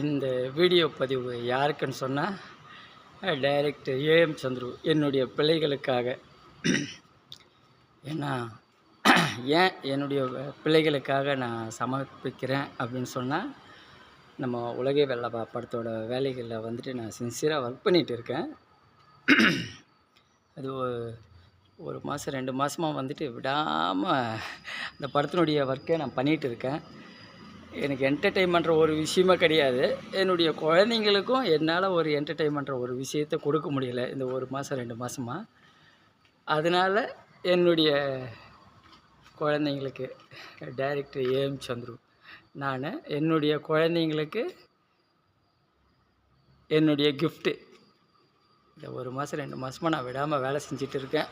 இந்த வீடியோ பதிவு யாருக்குன்னு சொன்னால் டைரக்டர் ஏஎம் சந்துரு என்னுடைய பிள்ளைகளுக்காக. ஏன்னா ஏன் என்னுடைய பிள்ளைகளுக்காக நான் சமர்ப்பிக்கிறேன் அப்படின்னு சொன்னால் நம்ம உலகை வெள்ளப்பா படத்தோட வேலைகளில் வந்துட்டு நான் சின்சியராக ஒர்க் பண்ணிகிட்டு இருக்கேன். அது ஒரு மாதம் ரெண்டு மாதமாக வந்துட்டு விடாமல் அந்த படத்தினுடைய ஒர்க்கை நான் பண்ணிகிட்டு இருக்கேன். எனக்கு என்டர்டெயின்மெண்ட்ற ஒரு விஷயமே கிடையாது. என்னுடைய குழந்தைங்களுக்கும் என்னால் ஒரு என்டர்டெயின்மெண்ட்ற ஒரு விஷயத்தை கொடுக்க முடியல இந்த ஒரு மாதம் ரெண்டு மாதமாக அதனால் என்னுடைய குழந்தைங்களுக்கு டைரக்டர் ஏஎம் சந்துரு நான் என்னுடைய குழந்தைங்களுக்கு என்னுடைய கிஃப்ட்டு இந்த ஒரு மாதம் ரெண்டு மாதமாக நான் விடாமல் வேலை செஞ்சுட்டு இருக்கேன்.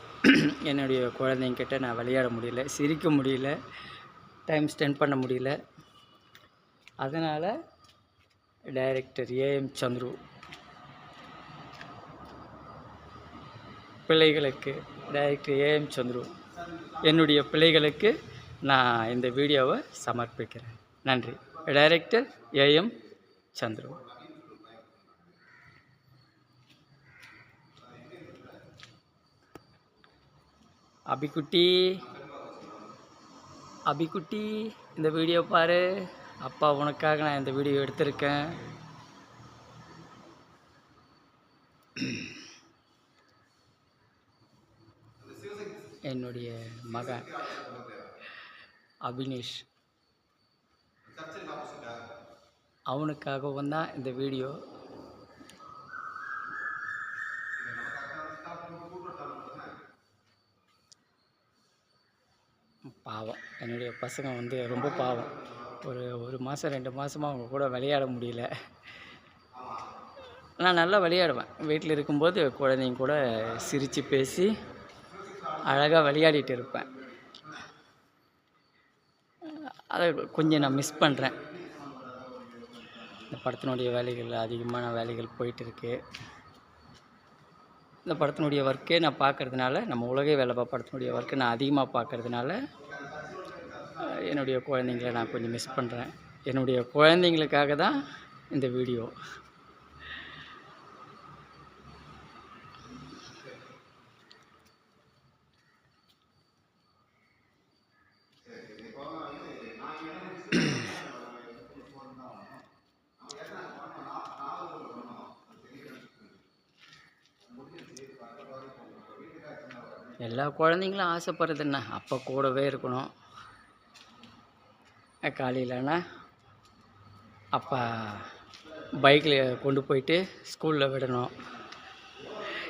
என்னுடைய குழந்தைங்கிட்ட நான் விளையாட முடியல சிரிக்க முடியல டைம் ஸ்பெண்ட் பண்ண முடியல. அதனால் டைரக்டர் ஏஎம் சந்துரு. பிள்ளைகளுக்கு டைரக்டர் ஏஎம் சந்துரு. என்னுடைய பிள்ளைகளுக்கு நான் இந்த வீடியோவை சமர்ப்பிக்கிறேன். நன்றி. Director A M Chandru. Abikutti Abikutti இந்த வீடியோ பாரு. அப்பா உனக்காக நான் இந்த வீடியோ எடுத்திருக்கேன். என்னுடைய மகன் அபினேஷ். அவனுக்காகவும் தான் இந்த வீடியோ. பாவம். என்னுடைய பசங்க வந்து ரொம்ப பாவம். ஒரு ஒரு மாதம் ரெண்டு மாதமாக அவங்க கூட விளையாட முடியல. நான் நல்லா விளையாடுவேன். வீட்டில் இருக்கும்போது குழந்தைங்க கூட சிரித்து பேசி அழகாக விளையாடிட்டு இருப்பேன். அதை கொஞ்சம் நான் மிஸ் பண்ணுறேன் இந்த படத்தினுடைய வேலைகள் அதிகமான வேலைகள் போயிட்டுருக்கு இந்த படத்தினுடைய ஒர்க்கே நான் பார்க்கறதுனால நம்ம உலகை வேலை படத்தினுடைய ஒர்க்கை நான் அதிகமாக பார்க்குறதுனால என்னுடைய குழந்தைங்கள நான் கொஞ்சம் மிஸ் பண்ணுறேன் என்னுடைய குழந்தைங்களுக்காக தான் இந்த வீடியோ எல்லா குழந்தைங்களும் ஆசைப்படுறது என்ன? அப்பா கூடவே இருக்கணும். காலையிலனா அப்பா பைக்கில் கொண்டு போயிட்டு ஸ்கூலில் விடணும்.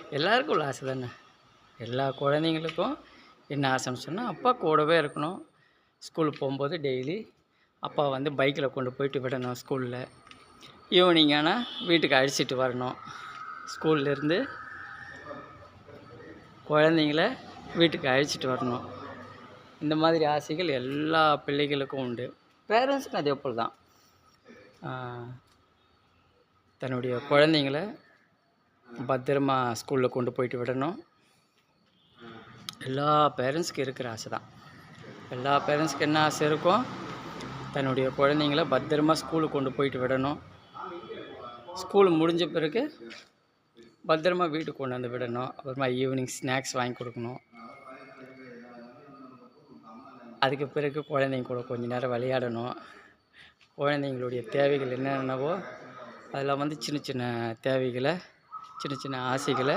எல்லாருக்கும் உள்ள ஆசை தானே. எல்லா குழந்தைங்களுக்கும் என்ன ஆசைன்னு சொன்னால் அப்பா கூடவே இருக்கணும். ஸ்கூலுக்கு போகும்போது டெய்லி அப்பா வந்து பைக்கில் கொண்டு போயிட்டு விடணும் ஸ்கூலில் ஈவினிங் ஆனால் வீட்டுக்கு அழைச்சிட்டு வரணும். ஸ்கூல்லேருந்து குழந்தைங்கள வீட்டுக்கு அழைச்சிட்டு வரணும். இந்த மாதிரி ஆசைகள் எல்லா பிள்ளைகளுக்கும் உண்டு. பேரண்ட்ஸுக்கும் அதே போல் தான். தன்னுடைய குழந்தைங்கள பத்திரமா ஸ்கூலில் கொண்டு போயிட்டு விடணும். எல்லா பேரண்ட்ஸுக்கும் இருக்கிற ஆசை தான். எல்லா பேரண்ட்ஸ்க்கு என்ன ஆசை இருக்கும் தன்னுடைய குழந்தைங்கள பத்திரமா ஸ்கூலுக்கு கொண்டு போயிட்டு விடணும். ஸ்கூல் முடிஞ்ச பிறகு பத்திரமா வீட்டுக்கு கொண்டு வந்து விடணும். அப்புறமா ஈவினிங் ஸ்நாக்ஸ் வாங்கி கொடுக்கணும். அதுக்கு பிறகு குழந்தைங்க கூட கொஞ்ச நேரம் விளையாடணும். குழந்தைங்களுடைய தேவைகள் என்னென்னவோ அதில் வந்து சின்ன சின்ன தேவைகளை சின்ன சின்ன ஆசைகளை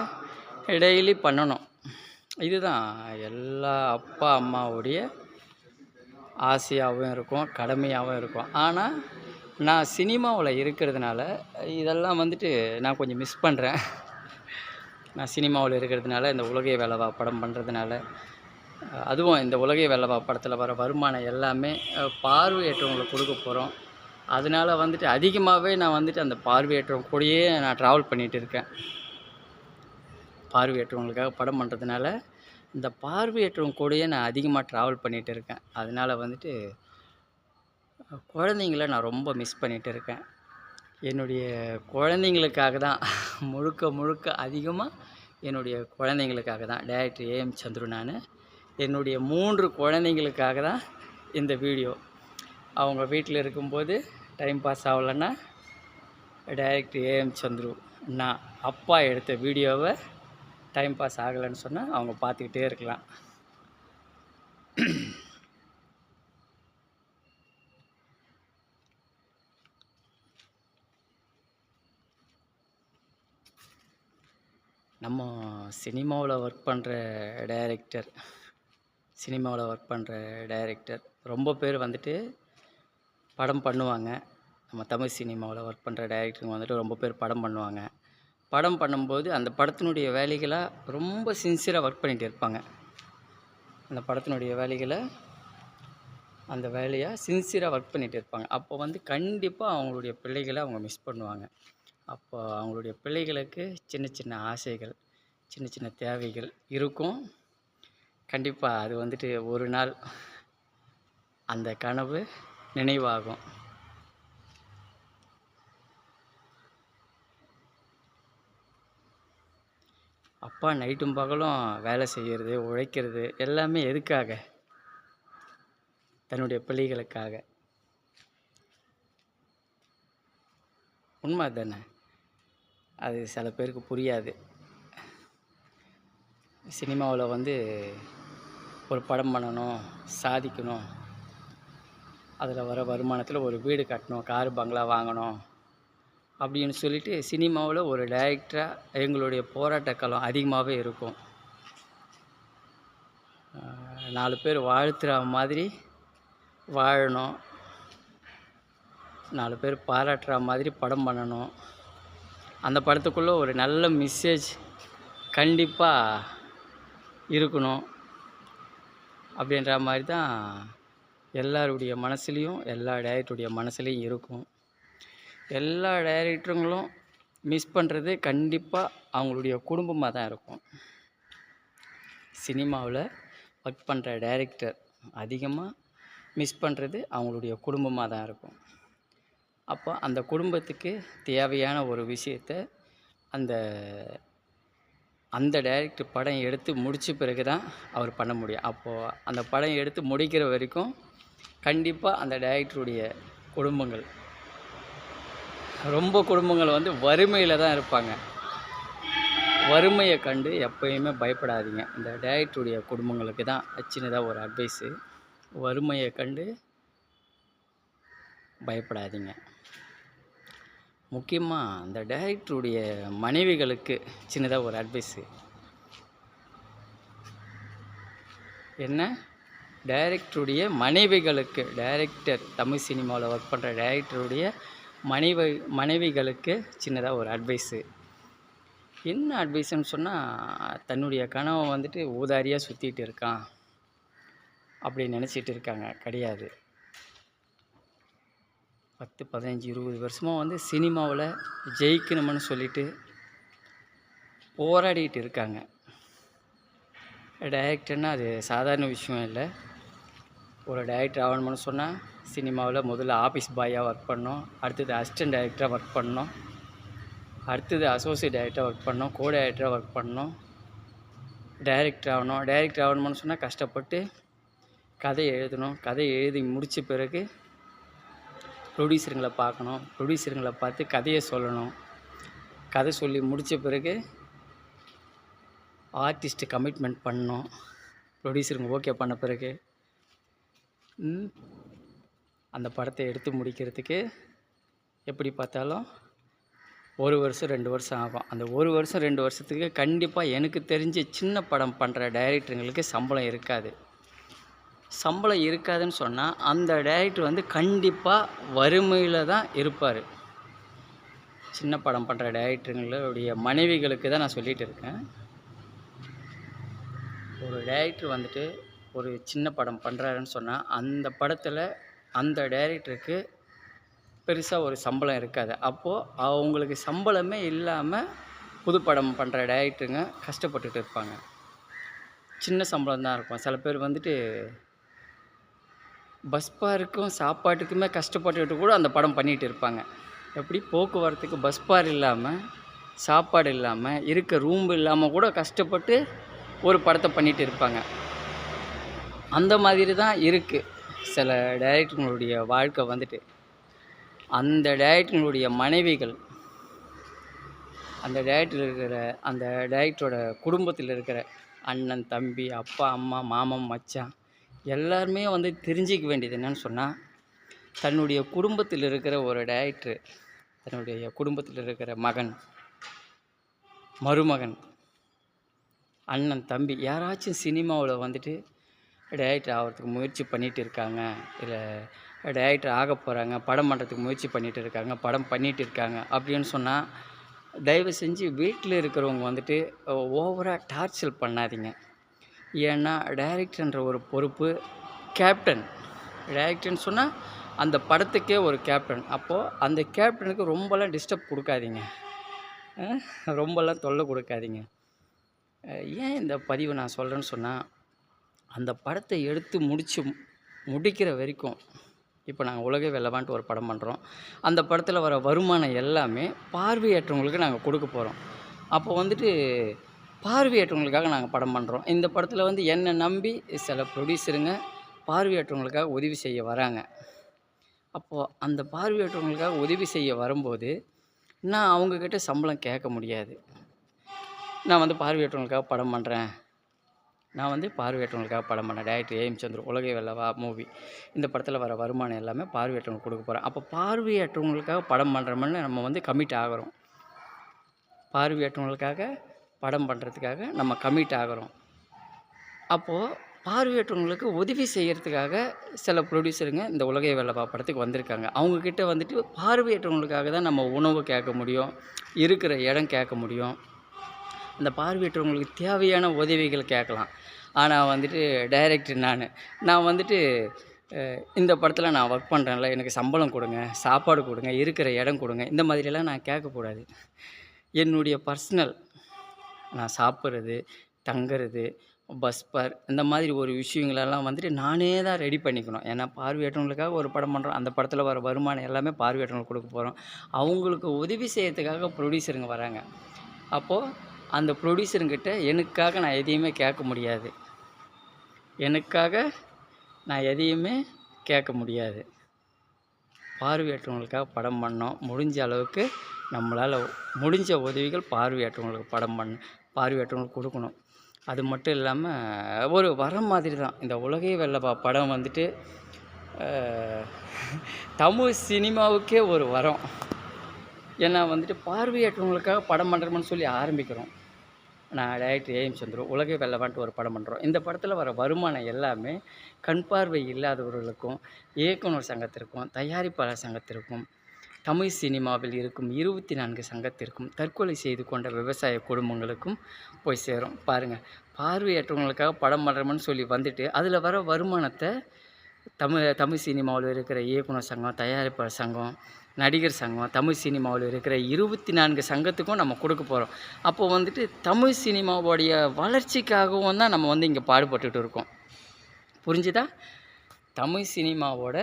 டெய்லி பண்ணணும். இதுதான் எல்லா அப்பா அம்மாவுடைய ஆசையாகவும் இருக்கும் கடமையாகவும் இருக்கும். ஆனால் நான் சினிமாவில் இருக்கிறதுனால இதெல்லாம் வந்துட்டு நான் கொஞ்சம் மிஸ் பண்ணுறேன் நான் சினிமாவில் இருக்கிறதுனால இந்த உலகை வேலைவா படம் பண்ணுறதுனால அதுவும் இந்த உலகை வேலைவா படத்தில் வர வருமானம் எல்லாமே பார்வையற்றவங்களுக்கு கொடுக்க போகிறோம் அதனால் வந்துட்டு அதிகமாகவே நான் வந்துட்டு அந்த பார்வையற்றவங்க கூடயே நான் ட்ராவல் பண்ணிகிட்டு இருக்கேன். பார்வையற்றவங்களுக்காக படம் பண்ணுறதுனால இந்த பார்வையற்றவங்க கூடயே நான் அதிகமாக ட்ராவல் பண்ணிகிட்டு இருக்கேன். அதனால வந்துட்டு குழந்தைங்கள நான் ரொம்ப மிஸ் பண்ணிகிட்டு இருக்கேன். என்னுடைய குழந்தைங்களுக்காக தான் முழுக்க முழுக்க அதிகமாக என்னுடைய குழந்தைங்களுக்காக தான். டேரக்டர் ஏஎம் சந்துரு நான். என்னுடைய மூன்று குழந்தைங்களுக்காக தான் இந்த வீடியோ. அவங்க வீட்டில் இருக்கும்போது டைம் பாஸ் ஆகலைன்னா டைரக்ட் ஏஎம் சந்துரு நான் அப்பா எடுத்த வீடியோவை டைம் பாஸ் ஆகலைன்னு சொன்னால் அவங்க பார்த்துக்கிட்டே இருக்கலாம். நம்ம சினிமாவில் ஒர்க் பண்ணுற டைரக்டர் சினிமாவில் ஒர்க் பண்ணுற டைரக்டர் ரொம்ப பேர் வந்துட்டு படம் பண்ணுவாங்க. நம்ம தமிழ் சினிமாவில் ஒர்க் பண்ணுற டைரக்டருங்க வந்துட்டு ரொம்ப பேர் படம் பண்ணுவாங்க. படம் பண்ணும்போது அந்த படத்தினுடைய வேலைகளாக ரொம்ப சின்சியராக ஒர்க் பண்ணிகிட்டு இருப்பாங்க. அந்த படத்தினுடைய வேலைகளை அந்த வேலையாக சின்சியராக ஒர்க் பண்ணிகிட்டு இருப்பாங்க. அப்போ வந்து கண்டிப்பாக அவங்களுடைய பிள்ளைகளை அவங்க மிஸ் பண்ணுவாங்க. அப்போ அவங்களுடைய பிள்ளைகளுக்கு சின்ன சின்ன ஆசைகள் சின்ன சின்ன தேவைகள் இருக்கும். கண்டிப்பாக அது வந்துட்டு ஒரு நாள் அந்த கனவு நினைவாகும். அப்பா நைட்டும் பகலும் வேலை செய்கிறது உழைக்கிறது எல்லாமே எதுக்காக? தன்னுடைய பிள்ளைகளுக்காக. உண்மை தானே? அது சில பேருக்கு புரியாது. சினிமாவில் வந்து ஒரு படம் பண்ணணும் சாதிக்கணும். அதில் வர வருமானத்தில் ஒரு வீடு கட்டணும் கார் பங்களா வாங்கணும் அப்படின்னு சொல்லிட்டு சினிமாவில் ஒரு டைரக்டராக எங்களுடைய போராட்ட களம் அதிகமாகவே இருக்கும். நாலு பேர் வாழ்த்துற மாதிரி வாழணும். நாலு பேர் பாராட்டுற மாதிரி படம் பண்ணணும். அந்த படத்துக்குள்ளே ஒரு நல்ல மெசேஜ் கண்டிப்பாக இருக்கணும். அப்படின்ற மாதிரி தான் எல்லாருடைய மனசுலேயும் எல்லா டைரக்டருடைய மனசுலேயும் இருக்கும். எல்லா டைரக்டருங்களும் மிஸ் பண்ணுறது கண்டிப்பாக அவங்களுடைய குடும்பமாக தான் இருக்கும். சினிமாவில் ஒர்க் பண்ணுற டைரக்டர் அதிகமாக மிஸ் பண்ணுறது அவங்களுடைய குடும்பமாக தான் இருக்கும். அப்போ அந்த குடும்பத்துக்கு தேவையான ஒரு விஷயத்த அந்த அந்த டைரக்டர் படம் எடுத்து முடித்த பிறகு தான் அவர் பண்ண முடியும். அப்போது அந்த படம் எடுத்து முடிக்கிற வரைக்கும் கண்டிப்பாக அந்த டைரக்டருடைய குடும்பங்கள் ரொம்ப குடும்பங்கள் வந்து வறுமையில் தான் இருப்பாங்க. வறுமையை கண்டு எப்பயுமே பயப்படாதீங்க. இந்த டைரக்டருடைய குடும்பங்களுக்கு தான் சின்னதாக ஒரு அட்வைஸு வறுமையை கண்டு பயப்படாதீங்க. முக்கியமாக அந்த டைரக்டருடைய மனைவிகளுக்கு சின்னதாக ஒரு அட்வைஸு என்ன? டைரக்டருடைய மனைவிகளுக்கு டைரக்டர் தமிழ் சினிமாவில் ஒர்க் பண்ணுற டைரக்டருடைய மனைவி மனைவிகளுக்கு சின்னதாக ஒரு அட்வைஸு என்ன அட்வைஸ்னு சொன்னால் தன்னுடைய கனவை வந்துட்டு ஊதாரியாக சுற்றிட்டு இருக்கான் அப்படி நினச்சிட்டு இருக்காங்க. கிடையாது. பத்து பதினஞ்சு இருபது வருஷமாக வந்து சினிமாவில் ஜெயிக்கணும்னு சொல்லிட்டு போராடிட்டு இருக்காங்க. டைரக்டர்னால் அது சாதாரண விஷயம் இல்லை. ஒரு டைரக்டர் ஆகணும்னு சொன்னால் சினிமாவில் முதல்ல ஆஃபீஸ் பாயாக ஒர்க் பண்ணோம் அடுத்தது அசிஸ்டன்ட் டைரக்டராக ஒர்க் பண்ணோம் அடுத்தது அசோசியேட் டைரக்டராக ஒர்க் பண்ணோம் கோ டைரக்டராக ஒர்க் பண்ணோம் டைரக்டர் ஆகணும். டைரக்டர் ஆகணும்னு சொன்னால் கஷ்டப்பட்டு கதை எழுதணும். கதை எழுதி முடித்த பிறகு ப்ரொடியூசருங்களை பார்க்கணும் ப்ரொடியூசருங்களை பார்த்து கதையை சொல்லணும். கதை சொல்லி முடித்த பிறகு ஆர்டிஸ்ட்டு கமிட்மெண்ட் பண்ணணும். ப்ரொடியூசருங்க ஓகே பண்ண பிறகு அந்த படத்தை எடுத்து முடிக்கிறதுக்கு எப்படி பார்த்தாலும் ஒரு வருஷம் ரெண்டு வருஷம் ஆகும். அந்த ஒரு வருஷம் ரெண்டு வருஷத்துக்கு கண்டிப்பாக எனக்கு தெரிஞ்ச சின்ன படம் பண்ணுற டைரக்டருங்களுக்கு சம்பளம் இருக்காது. சம்பளம் இருக்காதுன்னு சொன்னால் அந்த டேரக்டர் வந்து கண்டிப்பாக வறுமையில் தான் இருப்பார். சின்ன படம் பண்ணுற டேரக்டருங்களுடைய மனைவிகளுக்கு தான் நான் சொல்லிகிட்டு இருக்கேன். ஒரு டேரக்டர் வந்துட்டு ஒரு சின்ன படம் பண்ணுறாருன்னு சொன்னால் அந்த படத்தில் அந்த டேரக்டருக்கு பெருசாக ஒரு சம்பளம் இருக்காது. அப்போது அவங்களுக்கு சம்பளமே இல்லாமல் புது படம் பண்ணுற டேரக்டருங்க கஷ்டப்பட்டுட்டு இருப்பாங்க. சின்ன சம்பளம் தான் இருக்கும். சில பேர் வந்துட்டு பஸ் பாருக்கும் சாப்பாட்டுக்குமே கஷ்டப்பட்டுக்கிட்டு கூட அந்த படம் பண்ணிகிட்டு இருப்பாங்க. எப்படி? போக்குவரத்துக்கு பஸ் பார் இல்லாமல் சாப்பாடு இல்லாமல் இருக்க ரூம் இல்லாமல் கூட கஷ்டப்பட்டு ஒரு படத்தை பண்ணிகிட்டு இருப்பாங்க. அந்த மாதிரி தான் இருக்குது சில டைரக்டர்களுடைய வாழ்க்கை வந்துட்டு. அந்த டைரக்டர்களுடைய மனைவிகள் அந்த டேரக்டர் இருக்கிற அந்த டேரக்டரோட குடும்பத்தில் இருக்கிற அண்ணன் தம்பி அப்பா அம்மா மாமன் மச்சான் எல்லாருமே வந்து தெரிஞ்சிக்க வேண்டியது என்னன்னு சொன்னால் தன்னுடைய குடும்பத்தில் இருக்கிற ஒரு டேரக்டர் தன்னுடைய குடும்பத்தில் இருக்கிற மகன் மருமகன் அண்ணன் தம்பி யாராச்சும் சினிமாவில் வந்துட்டு டேரக்டர் ஆகிறதுக்கு முயற்சி பண்ணிகிட்டு இருக்காங்க இல்லை டேரக்டர் ஆக போகிறாங்க படம் பண்ணுறதுக்கு முயற்சி பண்ணிகிட்டு இருக்காங்க படம் பண்ணிகிட்டு இருக்காங்க அப்படின்னு சொன்னால் தயவு செஞ்சு வீட்டில் இருக்கிறவங்க வந்துட்டு ஓவராக டார்ச்சர் பண்ணாதீங்க. ஏன்னா டைரக்டர்ன்ற ஒரு பொறுப்பு கேப்டன். டைரக்டர்னு சொன்னால் அந்த படத்துக்கே ஒரு கேப்டன். அப்போது அந்த கேப்டனுக்கு ரொம்பலாம் டிஸ்டர்ப் கொடுக்காதீங்க. ரொம்பலாம் தொல்லை கொடுக்காதீங்க. ஏன் இந்த பதிவை நான் சொல்கிறேன்னு சொன்னால் அந்த படத்தை எடுத்து முடித்து முடிக்கிற வரைக்கும் இப்போ நாங்கள் உலக வெல்லவான்ட்டு ஒரு படம் பண்ணுறோம் அந்த படத்தில் வர வருமானம் எல்லாமே பார்வையற்றவங்களுக்கு நாங்கள் கொடுக்க போகிறோம் அப்போ வந்துட்டு பார்வையற்றவங்களுக்காக நாங்கள் படம் பண்ணுறோம் இந்த படத்தில் வந்து என்னை நம்பி சில ப்ரொடியூசருங்க பார்வையற்றவங்களுக்காக உதவி செய்ய வராங்க. அப்போது அந்த பார்வையற்றவங்களுக்காக உதவி செய்ய வரும்போது நான் அவங்கக்கிட்ட சம்பளம் கேட்க முடியாது. நான் வந்து பார்வையற்றவங்களுக்காக படம் பண்ணுறேன் நான் வந்து பார்வையற்றவங்களுக்காக படம் பண்ணேன் டேரக்டர் ஏஎம் சந்திர உலகை வெல்லவா மூவி இந்த படத்தில் வர வருமானம் எல்லாமே பார்வையற்றவங்களுக்கு கொடுக்க போகிறேன் அப்போ பார்வையற்றவங்களுக்காக படம் பண்ணுறோம்னு நம்ம வந்து கமிட் ஆகிறோம். பார்வையற்றவங்களுக்காக படம் பண்ணுறதுக்காக நம்ம கமிட் ஆகிறோம். அப்போது பார்வையற்றவங்களுக்கு உதவி செய்கிறதுக்காக சில ப்ரொடியூசருங்க இந்த உலகை வேலைப்பா படத்துக்கு வந்திருக்காங்க. அவங்கக்கிட்ட வந்துட்டு பார்வையற்றவங்களுக்காக தான் நம்ம உணவு கேட்க முடியும் இருக்கிற இடம் கேட்க முடியும். அந்த பார்வையற்றவங்களுக்கு தேவையான உதவிகள் கேட்கலாம். ஆனால் வந்துட்டு டைரக்டர் நான். நான் வந்துட்டு இந்த படத்தில் நான் ஒர்க் பண்ணுறேன்ல எனக்கு சம்பளம் கொடுங்க சாப்பாடு கொடுங்க இருக்கிற இடம் கொடுங்க இந்த மாதிரியெல்லாம் நான் கேட்கக்கூடாது. என்னுடைய பர்சனல் நான் சாப்பிட்றது தங்குறது பஸ் பார் இந்த மாதிரி ஒரு விஷயங்களெல்லாம் வந்துட்டு நானே தான் ரெடி பண்ணிக்கணும். ஏன்னா பார்வையற்றவங்களுக்காக ஒரு படம் பண்ணுறோம் அந்த படத்தில் வர வருமானம் எல்லாமே பார்வையற்றவங்களுக்கு கொடுக்க போகிறோம் அவங்களுக்கு உதவி செய்யறதுக்காக ப்ரொடியூசருங்க வராங்க. அப்போது அந்த ப்ரொடியூசருங்கிட்ட எனக்காக நான் எதையுமே கேட்க முடியாது. எனக்காக நான் எதையுமே கேட்க முடியாது. பார்வையற்றவங்களுக்காக படம் பண்ணோம். முடிஞ்ச அளவுக்கு நம்மளால் முடிஞ்ச உதவிகள் பார்வையற்றவங்களுக்கு படம் பண்ண பார்வையற்றவங்களுக்கு கொடுக்கணும். அது மட்டும் இல்லாமல் ஒரு வரம் மாதிரி தான் இந்த உலகை வெள்ளப்பா படம் வந்துட்டு தமிழ் சினிமாவுக்கே ஒரு வரம். ஏன்னா வந்துட்டு பார்வையற்றவங்களுக்காக படம் பண்ணுறோம்னு சொல்லி ஆரம்பிக்கிறோம். நான் டைரக்டர் ஏஎம் சந்துரு உலகை வெல்லவான்ட்டு ஒரு படம் பண்ணுறோம் இந்த படத்தில் வர வருமானம் எல்லாமே கண் பார்வை இல்லாதவர்களுக்கும் இயக்குனர் சங்கத்திற்கும் தயாரிப்பாளர் சங்கத்திற்கும் தமிழ் சினிமாவில் இருக்கும் இருபத்தி நான்கு சங்கத்திற்கும் தற்கொலை செய்து கொண்ட விவசாய குடும்பங்களுக்கும் போய் சேரும். பாருங்கள் பார்வையற்றவங்களுக்காக படம் பண்ணுறோம்னு சொல்லி வந்துட்டு அதில் வர வருமானத்தை தமிழ் தமிழ் சினிமாவில் இருக்கிற இயக்குனர் சங்கம் தயாரிப்பாளர் சங்கம் நடிகர் சங்கம் தமிழ் சினிமாவில் இருக்கிற இருபத்தி நான்கு சங்கத்துக்கும் நம்ம கொடுக்க போகிறோம் அப்போது வந்துட்டு தமிழ் சினிமாவோடைய வளர்ச்சிக்காகவும் தான் நம்ம வந்து இங்கே பாடுபட்டுட்டு இருக்கோம். புரிஞ்சுதா? தமிழ் சினிமாவோட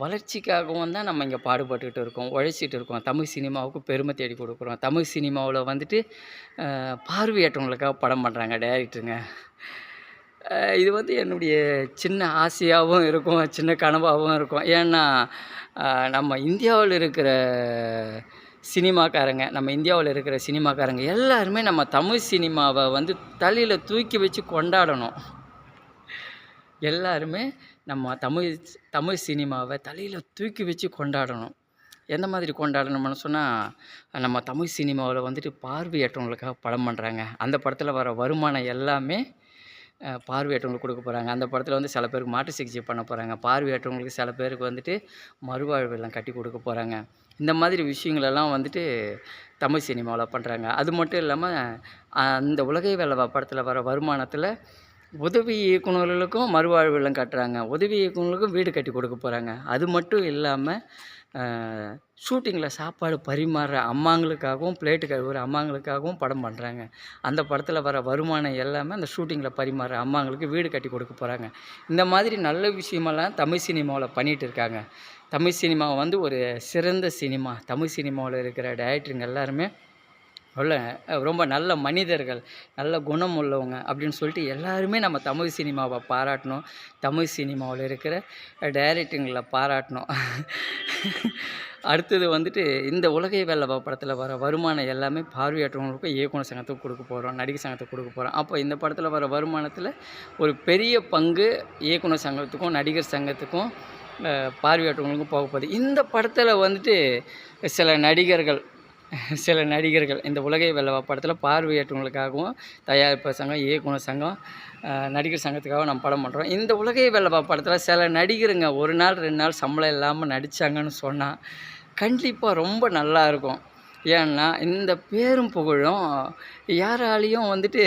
வளர்ச்சிக்காகவும் தான் நம்ம இங்கே பாடுபட்டுக்கிட்டு இருக்கோம் உழைச்சிட்டு இருக்கோம். தமிழ் சினிமாவுக்கு பெருமை தேடி கொடுக்குறோம். தமிழ் சினிமாவில் வந்துட்டு பார்வையற்றவங்களுக்காக படம் பண்ணுறாங்க டேரக்டருங்க. இது வந்து என்னுடைய சின்ன ஆசையாகவும் இருக்கும் சின்ன கனவாகவும் இருக்கும். ஏன்னா நம்ம இந்தியாவில் இருக்கிற சினிமாக்காரங்க நம்ம இந்தியாவில் இருக்கிற சினிமாக்காரங்க எல்லாருமே நம்ம தமிழ் சினிமாவை வந்து தலையில் தூக்கி வச்சு கொண்டாடணும். எல்லாருமே நம்ம தமிழ் தமிழ் சினிமாவை தலையில் தூக்கி வச்சு கொண்டாடணும். எந்த மாதிரி கொண்டாடணும்னு சொன்னால் நம்ம தமிழ் சினிமாவில் வந்துட்டு பார்வையற்றவங்களுக்காக படம் பண்ணுறாங்க அந்த படத்தில் வர வருமானம் எல்லாமே பார்வையற்றவங்களுக்கு கொடுக்க போகிறாங்க அந்த படத்தில் வந்து சில பேருக்கு மாற்று சிகிச்சை பண்ண போகிறாங்க பார்வையற்றவங்களுக்கு சில பேருக்கு வந்துட்டு மறுவாழ்வு எல்லாம் கட்டி கொடுக்க போகிறாங்க இந்த மாதிரி விஷயங்களெல்லாம் வந்துட்டு தமிழ் சினிமாவில் பண்ணுறாங்க அது மட்டும் இல்லாமல் அந்த உலகை வேலை படத்தில் வர வருமானத்தில் உதவி இயக்குனர்களுக்கும் மறுவாழ்வு இல்லம் கட்டுறாங்க. உதவி இயக்குனர்களுக்கும் வீடு கட்டி கொடுக்க போகிறாங்க அது மட்டும் இல்லாமல் ஷூட்டிங்கில் சாப்பாடு பரிமாறுற அம்மாங்களுக்காகவும் பிளேட்டு கழுவுற அம்மாங்களுக்காகவும் படம் பண்ணுறாங்க அந்த படத்தில் வர வருமானம் எல்லாமே அந்த ஷூட்டிங்கில் பரிமாறுற அம்மாங்களுக்கு வீடு கட்டி கொடுக்க போகிறாங்க இந்த மாதிரி நல்ல விஷயமெல்லாம் தமிழ் சினிமாவில் பண்ணிகிட்டு இருக்காங்க. தமிழ் சினிமா வந்து ஒரு சிறந்த சினிமா. தமிழ் சினிமாவில் இருக்கிற டேரக்டருங்க எல்லாருமே நல்ல ரொம்ப நல்ல மனிதர்கள் நல்ல குணம் உள்ளவங்க அப்படின்னு சொல்லிட்டு எல்லாருமே நம்ம தமிழ் சினிமாவை பாராட்டணும். தமிழ் சினிமாவில் இருக்கிற டைரக்டிங்களை பாராட்டணும். அடுத்தது வந்துட்டு இந்த உலகை வேலை படத்தில் வர வருமானம் எல்லாமே பார்வையற்றவங்களுக்கும் இயக்குனர் சங்கத்துக்கு கொடுக்க போகிறோம் நடிகர் சங்கத்துக்கு கொடுக்க போகிறோம் அப்போ இந்த படத்தில் வர வருமானத்தில் ஒரு பெரிய பங்கு இயக்குனர் சங்கத்துக்கும் நடிகர் சங்கத்துக்கும் பார்வையாற்றவங்களுக்கும் போக போகுது. இந்த படத்தில் வந்துட்டு சில நடிகர்கள் சில நடிகர்கள் இந்த உலகை வெல்லவா படத்தில் பார்வையற்றவங்களுக்காகவும் தயாரிப்பு சங்கம் இயக்குனர் சங்கம் நடிகர் சங்கத்துக்காக நம்ம படம் பண்ணுறோம் இந்த உலகை வெல்லவா படத்தில் சில நடிகருங்க ஒரு நாள் ரெண்டு நாள் சம்பளம் இல்லாமல் நடித்தாங்கன்னு சொன்னால் கண்டிப்பாக ரொம்ப நல்லா இருக்கும். ஏன்னா இந்த பேரும் புகழும் யாராலையும் வந்துட்டு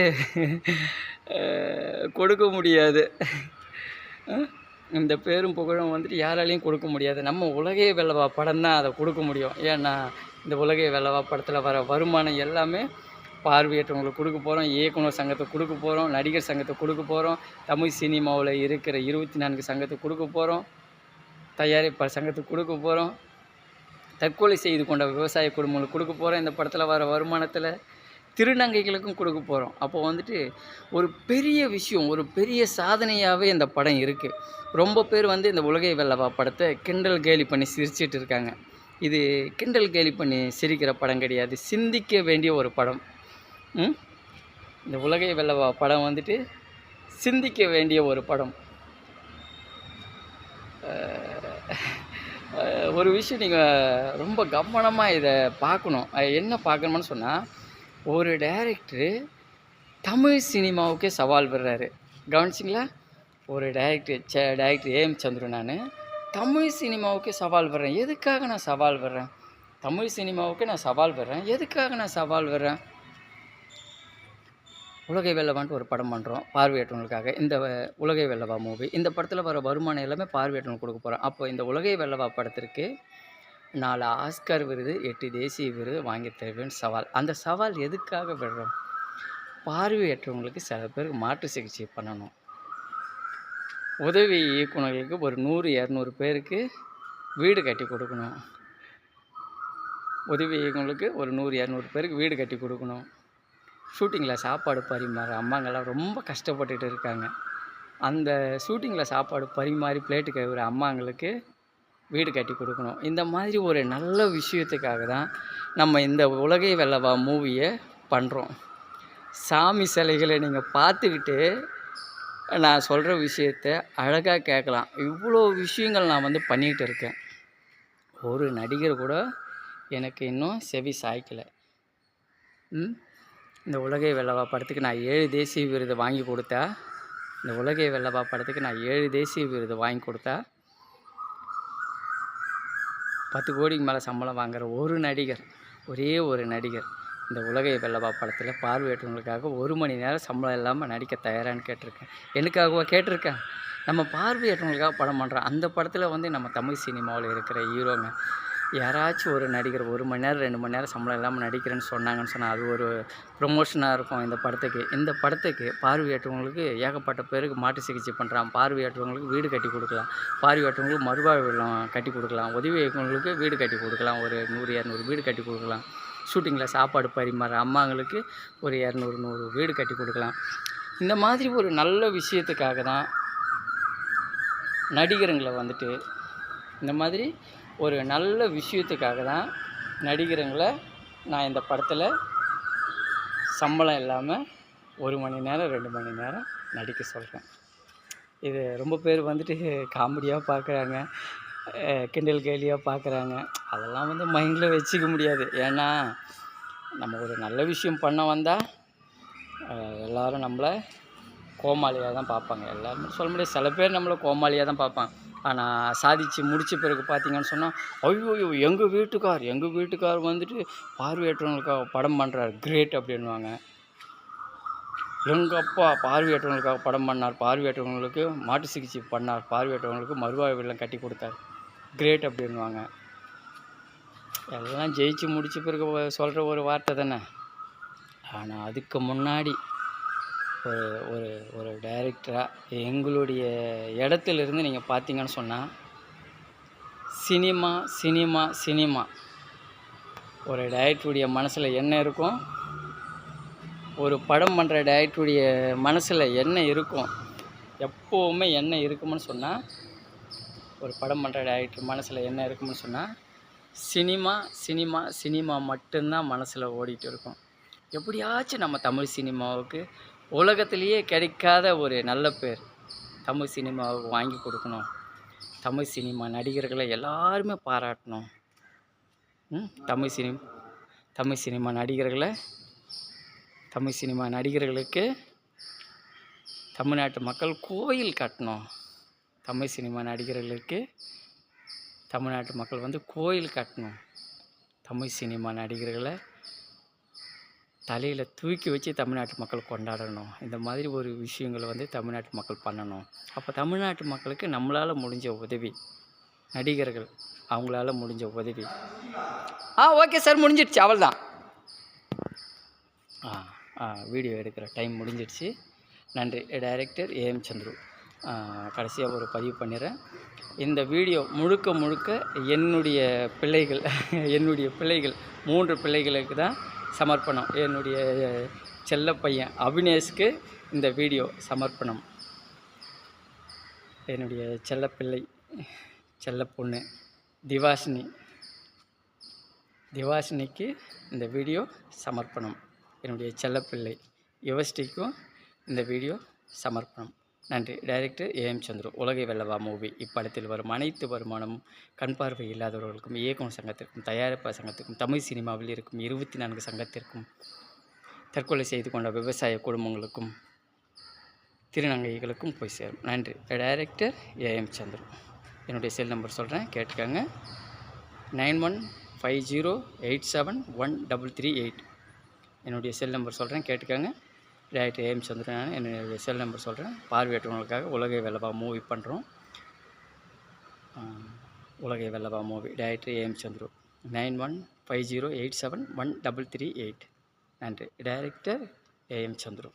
கொடுக்க முடியாது. இந்த பேரும் புகழும் வந்துட்டு யாராலையும் கொடுக்க முடியாது. நம்ம உலகே வெல்லவா படம் தான் அதை கொடுக்க முடியும். ஏன்னா இந்த உலகை வெள்ளவா படத்தில் வர வருமானம் எல்லாமே பார்வையற்றவங்களுக்கு கொடுக்க போகிறோம் இயக்குனர் சங்கத்தை கொடுக்க போகிறோம் நடிகர் சங்கத்தை கொடுக்க போகிறோம் தமிழ் சினிமாவில் இருக்கிற இருபத்தி நான்கு சங்கத்தை கொடுக்க போகிறோம் தயாரிப்பாளர் சங்கத்துக்கு கொடுக்க போகிறோம் தற்கொலை செய்து கொண்ட விவசாய குடும்பங்களுக்கு கொடுக்க போகிறோம் இந்த படத்தில் வர வருமானத்தில் திருநங்கைகளுக்கும் கொடுக்க போகிறோம் அப்போ வந்துட்டு ஒரு பெரிய விஷயம் ஒரு பெரிய சாதனையாகவே இந்த படம் இருக்குது ரொம்ப பேர் வந்து இந்த உலகை வெள்ளவா படத்தை கிண்டல் கேலி பண்ணி சிரிச்சிட்டு இருக்காங்க. இது கிண்டல் கேலி பண்ணி சிரிக்கிற படம் கிடையாது. சிந்திக்க வேண்டிய ஒரு படம். இந்த உலகை வெல்லவா? படம் வந்துட்டு சிந்திக்க வேண்டிய ஒரு படம். ஒரு விஷயம் நீங்கள் ரொம்ப கவனமாக இதை பார்க்கணும். என்ன பார்க்கணும்னு சொன்னால் ஒரு டைரக்டரு தமிழ் சினிமாவுக்கே சவால் விடுறாரு. கவனிச்சிங்களா? ஒரு டைரக்டர் சே டைரக்டர் ஏஎம் சந்துரு நான். தமிழ் சினிமாவுக்கு சவால் விடுறேன் எதுக்காக நான் சவால் விடுறேன் தமிழ் சினிமாவுக்கு நான் சவால் விடுறேன் எதுக்காக நான் சவால் வர்றேன்? உலகை வெல்லவான்ட்டு ஒரு படம் பண்ணுறோம் பார்வையற்றவங்களுக்காக. இந்த உலகை வெல்லவா மூவி இந்த படத்தில் வர வருமானம் எல்லாமே பார்வையற்றவங்களுக்கு கொடுக்க போகிறோம் அப்போ இந்த உலகை வெல்லவா படத்திற்கு நாலு ஆஸ்கர் விருது எட்டு தேசிய விருது வாங்கி தருவேன் சவால். அந்த சவால் எதுக்காக விடுறோம் பார்வையற்றவங்களுக்கு சில பேருக்கு மாற்று சிகிச்சை பண்ணணும். உதவி இயக்குநர்களுக்கு ஒரு நூறு இரநூறு பேருக்கு வீடு கட்டி கொடுக்கணும். உதவி இயக்குநர்களுக்கு ஒரு நூறு இரநூறு பேருக்கு வீடு கட்டி கொடுக்கணும். ஷூட்டிங்கில் சாப்பாடு பரிமாற அம்மாங்கெல்லாம் ரொம்ப கஷ்டப்பட்டுட்டு இருக்காங்க. அந்த ஷூட்டிங்கில் சாப்பாடு பரிமாறி பிளேட்டு கழுவுற அம்மாங்களுக்கு வீடு கட்டி கொடுக்கணும். இந்த மாதிரி ஒரு நல்ல விஷயத்துக்காக தான் நம்ம இந்த உலகை வெல்லவா மூவியை பண்ணுறோம் சாமி சிலைகளை நீங்கள் பார்த்துக்கிட்டு நான் சொல்கிற விஷயத்த அழகாக கேட்கலாம். இவ்வளோ விஷயங்கள் நான் வந்து பண்ணிகிட்டு இருக்கேன். ஒரு நடிகர் கூட எனக்கு இன்னும் செவி சாய்க்கலை. இந்த உலகை வெள்ளவா படத்துக்கு நான் ஏழு தேசிய விருது வாங்கி கொடுத்தா? இந்த உலகை வெள்ளவா படத்துக்கு நான் ஏழு தேசிய விருது வாங்கி கொடுத்தா? பத்து கோடிக்கு மேலே சம்பளம் வாங்குகிற ஒரு நடிகர் ஒரே ஒரு நடிகர் இந்த உலகை வெள்ளவா படத்தில் பார்வையற்றவங்களுக்காக ஒரு மணி நேரம் சம்பளம் இல்லாமல் நடிக்க தயாரான்னு கேட்டிருக்கேன். எனக்காகவா கேட்டிருக்கேன்? நம்ம பார்வையற்றவங்களுக்காக படம் பண்ணுறோம் அந்த படத்தில் வந்து நம்ம தமிழ் சினிமாவில் இருக்கிற ஹீரோங்க. யாராச்சும் ஒரு நடிகர் ஒரு மணி நேரம் ரெண்டு மணி நேரம் சம்பளம் இல்லாமல் நடிக்கிறேன்னு சொன்னாங்கன்னு சொன்னால் அது ஒரு ப்ரொமோஷனாக இருக்கும் இந்த படத்துக்கு. இந்த படத்துக்கு பார்வையற்றவங்களுக்கு ஏகப்பட்ட பேருக்கு மாட்டு சிகிச்சை பண்ணுறான் பார்வையற்றவங்களுக்கு வீடு கட்டி கொடுக்கலாம். பார்வையற்றவங்களுக்கு மறுவாழ்வு கட்டி கொடுக்கலாம். உதவி இயக்குநர்களுக்கு வீடு கட்டி கொடுக்கலாம். ஒரு நூறு இரநூறு வீடு கட்டி கொடுக்கலாம். ஷூட்டிங்கில் சாப்பாடு பரிமாற அம்மாங்களுக்கு ஒரு இரநூறு நூறு வீடு கட்டி கொடுக்கலாம். இந்த மாதிரி ஒரு நல்ல விஷயத்துக்காக தான் நடிகருங்களை வந்துட்டு இந்த மாதிரி ஒரு நல்ல விஷயத்துக்காக தான் நடிகருங்களை நான் இந்த படத்தில் சம்பளம் இல்லாமல் ஒரு மணி நேரம் ரெண்டு மணி நேரம் நடிக்க சொல்கிறேன் இது ரொம்ப பேர் வந்துட்டு காமெடியாக பார்க்குறாங்க கிண்டல் கேலியாக பார்க்குறாங்க அதெல்லாம் வந்து மைண்டில் வச்சுக்க முடியாது. ஏன்னா நம்ம ஒரு நல்ல விஷயம் பண்ண வந்தால் எல்லோரும் நம்மளை கோமாளியாக தான் பார்ப்பாங்க எல்லாருமே சொல்ல முடியாது. சில பேர் நம்மளை கோமாளியாக தான் பார்ப்பாங்க ஆனால் சாதிச்சு முடித்த பிறகு பார்த்தீங்கன்னு சொன்னால் ஐயோ எங்கள் வீட்டுக்கார் எங்கள் வீட்டுக்கார் வந்துட்டு பார்வையற்றவங்களுக்காக படம் பண்ணுறாரு கிரேட் அப்படின்வாங்க எங்கள் அப்பா பார்வையற்றவங்களுக்காக படம் பண்ணார். பார்வையற்றவங்களுக்கு மாட்டு சிகிச்சை பண்ணார். பார்வையற்றவங்களுக்கு மறுவாழ்வு இல்லம் கட்டி கொடுத்தார். கிரேட் அப்படின்வாங்க எல்லாம் ஜெயிச்சு முடிச்ச பிறகு சொல்கிற ஒரு வார்த்தை தானே. ஆனால் அதுக்கு முன்னாடி ஒரு ஒரு ஒரு டைரக்டராக எங்களுடைய இடத்துல இருந்து நீங்கள் பார்த்தீங்கன்னு சொன்னால் சினிமா சினிமா சினிமா. ஒரு டைரக்டருடைய மனசில் என்ன இருக்கும்? ஒரு படம் பண்ணுற டைரக்டருடைய மனசில் என்ன இருக்கும்? எப்போவுமே என்ன இருக்கும்னு சொன்னால் ஒரு படம் பண்ணுற டேரக்டர் மனசில் என்ன இருக்கும்னு சொன்னால் சினிமா சினிமா சினிமா மட்டும்தான் மனசில் ஓடிட்டு இருக்கும். எப்படியாச்சும் நம்ம தமிழ் சினிமாவுக்கு உலகத்திலேயே கிடைக்காத ஒரு நல்ல பேர் தமிழ் சினிமாவுக்கு வாங்கி கொடுக்கணும். தமிழ் சினிமா நடிகர்களை எல்லாருமே பாராட்டணும். ம் தமிழ் சினிமா தமிழ் சினிமா நடிகர்களை தமிழ் சினிமா நடிகர்களுக்கு தமிழ்நாட்டு மக்கள் கோயில் கட்டணும். தமிழ் சினிமா நடிகர்களுக்கு தமிழ்நாட்டு மக்கள் வந்து கோயில் கட்டணும். தமிழ் சினிமா நடிகர்களை தலையில் தூக்கி வச்சு தமிழ்நாட்டு மக்கள் கொண்டாடணும். இந்த மாதிரி ஒரு விஷயங்களை வந்து தமிழ்நாட்டு மக்கள் பண்ணணும். அப்போ தமிழ்நாட்டு மக்களுக்கு நம்மளால் முடிஞ்ச உதவி நடிகர்கள் அவங்களால முடிஞ்ச உதவி. ஆ ஓகே சார் முடிஞ்சிடுச்சு. அவள் தான் ஆ ஆ வீடியோ எடுக்கிற டைம் முடிஞ்சிடுச்சு. நன்றி. Director A M Chandru. கடைசியாக ஒரு பதிவு பண்ணிடுறேன். இந்த வீடியோ முழுக்க முழுக்க என்னுடைய பிள்ளைகள் என்னுடைய பிள்ளைகள் மூன்று பிள்ளைகளுக்கு தான் சமர்ப்பணம். என்னுடைய செல்ல பையன் அபினேஷ்க்கு இந்த வீடியோ சமர்ப்பணம். என்னுடைய செல்ல பிள்ளை செல்ல பொண்ணு திவாஷினி திவாஷினிக்கு இந்த வீடியோ சமர்ப்பணம். என்னுடைய செல்லப்பிள்ளை யுவஸ்டிக்கும் இந்த வீடியோ சமர்ப்பணம். நன்றி. டைரக்டர் ஏஎம் சந்துரு உலகை வெல்லவா மூவி. இப்படத்தில் வரும் அனைத்து வருமானமும் கண் பார்வை இல்லாதவர்களுக்கும் இயக்கம் சங்கத்திற்கும் தயாரிப்பாளர் சங்கத்திற்கும் தமிழ் சினிமாவில் இருக்கும் இருபத்தி நான்கு சங்கத்திற்கும் தற்கொலை செய்து கொண்ட விவசாய குடும்பங்களுக்கும் திருநங்கைகளுக்கும் போய் சேரும். நன்றி. Director A M Chandru. என்னுடைய செல் நம்பர் சொல்கிறேன் கேட்டுக்கோங்க. Nine one five zero eight seven one double three eight. என்னுடைய செல் நம்பர் சொல்கிறேன் கேட்டுக்கோங்க. டேரக்டர் ஏஎம் சந்திரன் என்னுடைய செல் நம்பர் சொல்கிறேன் பார்வையற்றவங்களுக்காக உலகை வெள்ளவா மூவி பண்ணுறோம் உலகை வெள்ளவா movie. Director A M Chandru. Nine one five zero eight seven one double three eight. நன்றி. Director A M Chandru.